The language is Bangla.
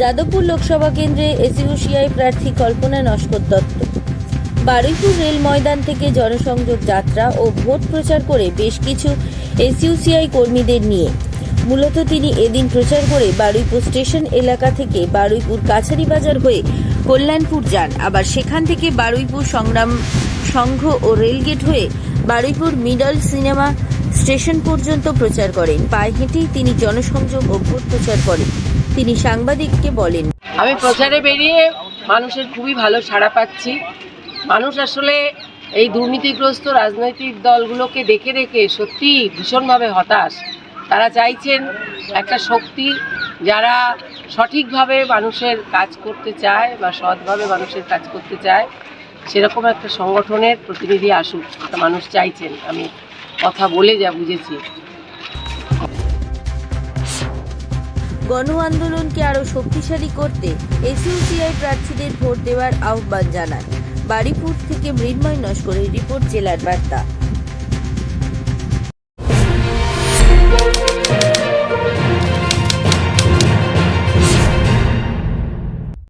যাদবপুর লোকসভা কেন্দ্রে এসইউসিআই প্রার্থী কল্পনা নস্কর দত্ত। বারুইপুর রেল ময়দান থেকে জনসংযোগ যাত্রা ও ভোট প্রচার করে বেশ কিছু এসইউসিআই কর্মীদের নিয়ে। মূলত তিনি এদিন প্রচার করে বারুইপুর স্টেশন এলাকা থেকে বারুইপুর কাছারি বাজার হয়ে কল্যাণপুর যান। আবার সেখান থেকে বারুইপুর সংগ্রাম সংঘ ও রেলগেট হয়ে বারুইপুর মিডল সিনেমা স্টেশন পর্যন্ত প্রচার করেন। পায়ে হেঁটেই তিনি জনসংযোগ ও ভোট প্রচার করেন। তিনি সাংবাদিককে বলেন। আমি প্রচারে বেরিয়ে মানুষের খুবই ভালো সাড়া পাচ্ছি। মানুষ আসলে এই দুর্নীতিগ্রস্ত রাজনৈতিক দলগুলোকে দেখে দেখে সত্যি ভীষণভাবে হতাশ। তারা চাইছেন একটা শক্তি যারা সঠিকভাবে মানুষের কাজ করতে চায় বা সৎভাবে মানুষের কাজ করতে চায়। সেরকম একটা সংগঠনের প্রতিনিধি আসুক মানুষ চাইছেন। আমি কথা বলে যা বুঝেছি। গণ আন্দোলনকে আরও শক্তিশালী করতে এসইউসিআই প্রার্থীদের ভোট দেওয়ার আহ্বান জানায়। বাড়িপুর থেকে মৃন্ময় নস্করের রিপোর্ট জেলার বার্তা।